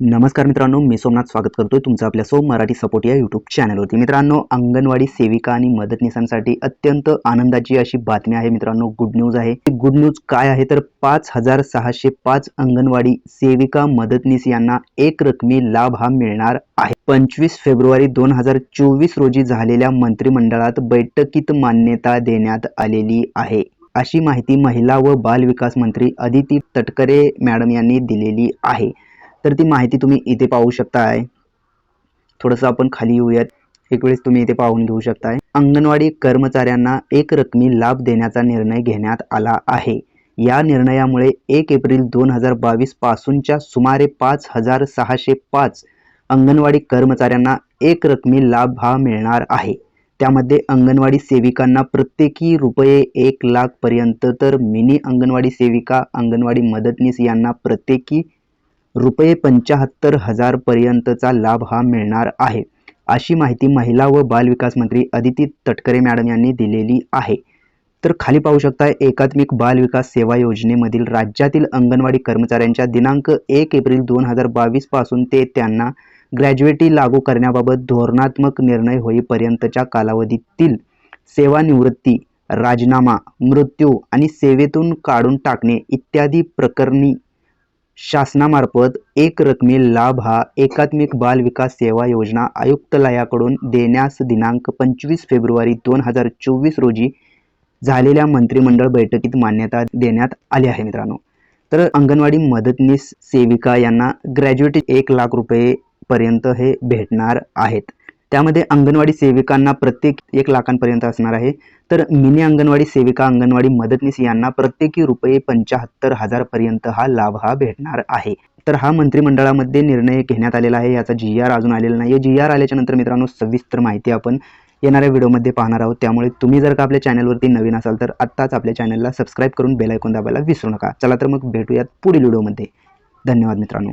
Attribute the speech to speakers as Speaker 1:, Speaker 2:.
Speaker 1: नमस्कार मित्रांनो मी सोमनाथ स्वागत करतोय तुमचं आपल्या सोम मराठी सपोर्ट या यूट्यूब चॅनलवरती मित्रांनो अंगणवाडी सेविका आणि मदतनीसांसाठी अत्यंत आनंदाची अशी बातमी आहे मित्रांनो गुड न्यूज आहे. गुड न्यूज काय आहे? तर पाच हजार सहाशे पाच अंगणवाडी सेविका मदतनीस यांना एक रकमी लाभ हा मिळणार आहे. पंचवीस फेब्रुवारी दोन हजार चोवीस रोजी झालेल्या मंत्रिमंडळात बैठकीत मान्यता देण्यात आलेली आहे. अशी माहिती महिला व बाल विकास मंत्री अदिती तटकरे मॅडम यांनी दिलेली आहे. तर ती माहिती तुम्ही इथे पाहू शकताय. थोडंसं आपण खाली येऊयात. एक वेळेस तुम्ही इथे पाहून घेऊ शकताय. अंगणवाडी कर्मचाऱ्यांना एक रकमी लाभ देण्याचा निर्णय घेण्यात आला आहे. या निर्णयामुळे एक एप्रिल दोन हजार बावीस पासूनच्या सुमारे पाच हजार सहाशे पाच अंगणवाडी कर्मचाऱ्यांना एक रकमी लाभ हा मिळणार आहे. त्यामध्ये अंगणवाडी सेविकांना प्रत्येकी रुपये एक लाख पर्यंत तर मिनी अंगणवाडी सेविका अंगणवाडी मदतनीस यांना प्रत्येकी रुपये पंच्याहत्तर हजार पर्यंतचा लाभ हा मिळणार आहे अशी माहिती महिला व बालविकास मंत्री अदिती तटकरे मॅडम यांनी दिलेली आहे. तर खाली पाहू शकता एकात्मिक बाल विकास सेवा योजनेमधील राज्यातील अंगणवाडी कर्मचाऱ्यांच्या दिनांक एक एप्रिल दोन हजार बावीसपासून ते त्यांना ग्रॅज्युएटी लागू करण्याबाबत धोरणात्मक निर्णय होईपर्यंतच्या कालावधीतील सेवानिवृत्ती राजीनामा मृत्यू आणि सेवेतून काढून टाकणे इत्यादी प्रकरणी शासनामार्फत एक रकमी लाभ हा एकात्मिक बाल विकास सेवा योजना आयुक्तालयाकडून देण्यास दिनांक पंचवीस फेब्रुवारी दोन हजार चोवीस रोजी झालेल्या मंत्रिमंडळ बैठकीत मान्यता देण्यात आली आहे मित्रांनो. तर अंगणवाडी मदतनीस सेविका यांना ग्रॅज्युएटी एक लाख रुपये पर्यंत हे भेटणार आहेत. त्यामध्ये अंगणवाडी सेविकांना प्रत्येक एक लाखांपर्यंत असणार आहे. तर मिनी अंगणवाडी सेविका अंगणवाडी मदतनीस यांना प्रत्येकी रुपये पंच्याहत्तर हजारपर्यंत हा लाभ हा भेटणार आहे. तर हा मंत्रिमंडळामध्ये निर्णय घेण्यात आलेला आहे. याचा जी आर अजून आलेला नाही जी आर आल्याच्यानंतर मित्रांनो सविस्तर माहिती आपण येणाऱ्या व्हिडिओमध्ये पाहणार आहोत. त्यामुळे तुम्ही जर का आपल्या चॅनलवरती नवीन असाल तर आत्ताच आपल्या चॅनलला सबस्क्राईब करून बेल ऐकून दाबायला विसरू नका. चला तर मग भेटूयात पुढील व्हिडिओमध्ये. धन्यवाद मित्रांनो.